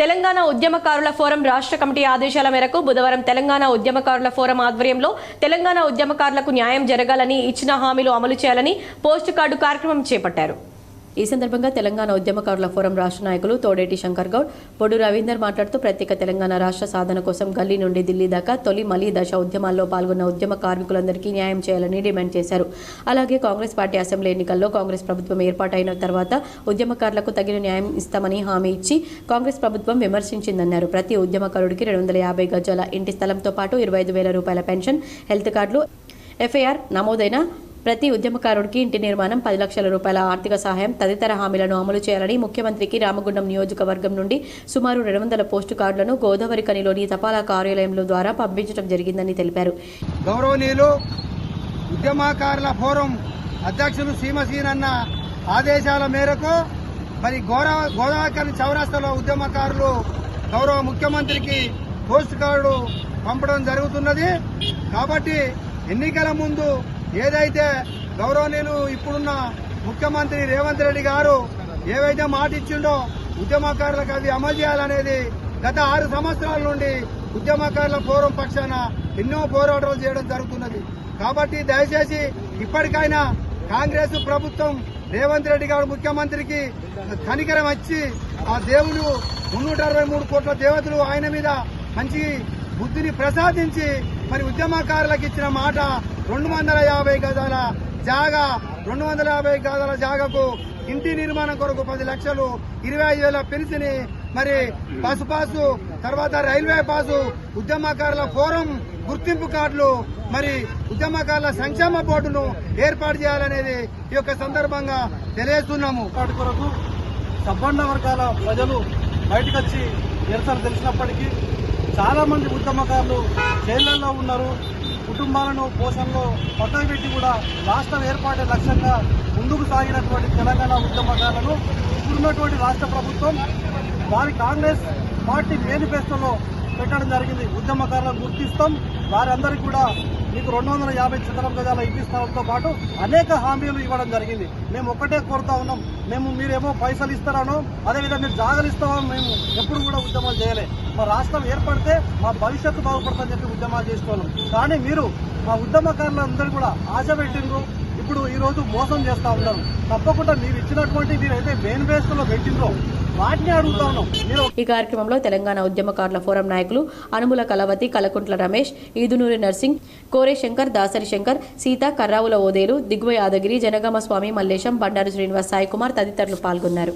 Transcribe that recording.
తెలంగాణ ఉద్యమకారుల ఫోరం రాష్ట్ర కమిటీ ఆదేశాల మేరకు బుధవారం తెలంగాణ ఉద్యమకారుల ఫోరం ఆధ్వర్యంలో తెలంగాణ ఉద్యమకారులకు న్యాయం జరగాలని ఇచ్చిన హామీలు అమలు చేయాలని పోస్ట్ కార్డు కార్యక్రమం చేపట్టారు. ఈ సందర్భంగా తెలంగాణ ఉద్యమకారుల ఫోరం రాష్ట్ర నాయకులు తోడేటి శంకర్ గౌడ్ బొడు రవీందర్ మాట్లాడుతూ ప్రత్యేక తెలంగాణ రాష్ట్ర సాధన కోసం గల్లీ నుండి ఢిల్లీ దాకా తొలి మలి దశ ఉద్యమాల్లో పాల్గొన్న ఉద్యమ కార్మికులందరికీ న్యాయం చేయాలని డిమాండ్ చేశారు. అలాగే కాంగ్రెస్ పార్టీ అసెంబ్లీ ఎన్నికల్లో కాంగ్రెస్ ప్రభుత్వం ఏర్పాటైన తర్వాత ఉద్యమకారులకు తగిన న్యాయం ఇస్తామని హామీ ఇచ్చి కాంగ్రెస్ ప్రభుత్వం విమర్శించిందన్నారు. ప్రతి ఉద్యమకారుడికి రెండు వందల యాభై గజాల ఇంటి స్థలంతో పాటు ఇరవై ఐదు వేల రూపాయల పెన్షన్ హెల్త్ కార్డులు ఎఫ్ఐఆర్ నమోదైన ప్రతి ఉద్యమకారుడికి ఇంటి నిర్మాణం పది లక్షల రూపాయల ఆర్థిక సహాయం తదితర హామీలను అమలు చేయాలని ముఖ్యమంత్రికి రామగుండం నియోజకవర్గం నుండి సుమారు రెండు వందల పోస్టు కార్డులను గోదావరి కనిలోని తపాలా కార్యాలయంలో ద్వారా పంపించడం జరిగిందని తెలిపారు. గౌరవనీయులు ఉద్యమకారుల ఫోరం అధ్యక్షులు సీమసీనన్న ఆదేశాల మేరకు మరి గోరా గోదావరి చౌరాస్తాలో ఉద్యమకారులు గౌరవ ముఖ్యమంత్రికి పోస్ట్ కార్డు పంపడం జరుగుతున్నది. కాబట్టి ఎన్నికల ముందు ఏదైతే గౌరవనీయులు ఇప్పుడున్న ముఖ్యమంత్రి రేవంత్ రెడ్డి గారు ఏవైతే మాట ఇచ్చిండో ఉద్యమకారులకు అవి అమలు చేయాలనేది గత ఆరు సంవత్సరాల నుండి ఉద్యమకారుల ఫోరం పక్షాన ఎన్నో పోరాటాలు చేయడం జరుగుతున్నది. కాబట్టి దయచేసి ఇప్పటికైనా కాంగ్రెస్ ప్రభుత్వం రేవంత్ రెడ్డి గారు ముఖ్యమంత్రికి కనికరం వచ్చి ఆ దేవుడు మున్నూట అరవై మూడు కోట్ల దేవతలు ఆయన మీద మంచి బుద్ధిని ప్రసాదించి మరి ఉద్యమకారులకు ఇచ్చిన మాట రెండు వందల యాభై గజాల జాగా రెండు వందల యాభై గజాల జాగాకు ఇంటి నిర్మాణం కొరకు పది లక్షలు ఇరవై ఐదు వేల పెన్షన్ మరి బస్సు పాసు తర్వాత రైల్వే పాసు ఉద్యమకారుల ఫోరం గుర్తింపు కార్డులు మరి ఉద్యమకారుల సంక్షేమ బోర్డును ఏర్పాటు చేయాలనేది ఈ యొక్క సందర్భంగా తెలియజేస్తున్నాము. కొరకు సబ్బండ వర్గాల ప్రజలు బయటకు వచ్చి నిరసన తెలిసినప్పటికీ చాలా మంది ఉద్యమకారులు జైళ్ళలో ఉన్నారు. కుటుంబాలను పోషణలో పక్కన పెట్టి కూడా రాష్ట్రం ఏర్పాటే లక్ష్యంగా ముందుకు సాగినటువంటి తెలంగాణ ఉద్యమకారులను ఇప్పుడున్నటువంటి రాష్ట్ర ప్రభుత్వం వారి కాంగ్రెస్ పార్టీ మేనిఫెస్టోలో పెట్టడం జరిగింది. ఉద్యమకారులను గుర్తిస్తాం. వారందరికీ కూడా మీకు రెండు వందల యాభై చదరం గజాల ఇంటి స్థలంతో పాటు అనేక హామీలు ఇవ్వడం జరిగింది. మేము ఒక్కటే కోరుతా ఉన్నాం. మేము మీరేమో పైసలు ఇస్తారనో అదేవిధంగా మీరు జాగలు ఇస్తామో మేము ఎప్పుడు కూడా ఉద్యమాలు చేయలే. మా రాష్ట్రం ఏర్పడితే మా భవిష్యత్తు బాగుపడుతుందని చెప్పి ఉద్యమాలు చేస్తున్నాం. కానీ మీరు మా ఉద్యమకారులందరూ కూడా ఆశ పెట్టిండ్రు. ఇప్పుడు ఈరోజు మోసం చేస్తా ఉన్నారు. తప్పకుండా మీరు ఇచ్చినటువంటి మీరైతే మేనిఫెస్టోలో పెట్టిండ్రో వాటిని అడుగుతా ఈ కార్యక్రమంలో తెలంగాణ ఉద్యమకారుల ఫోరం నాయకులు అనుముల కలవతి కలకుంట్ల రమేష్ ఈదునూరి నర్సింగ్ కోరే శంకర్ దాసరి శంకర్ సీత కర్రావుల ఓదేలు దిగువ యాదగిరి జనగామ స్వామి మల్లేశం బండారు శ్రీనివాస్ సాయికుమార్ తదితరులు పాల్గొన్నారు.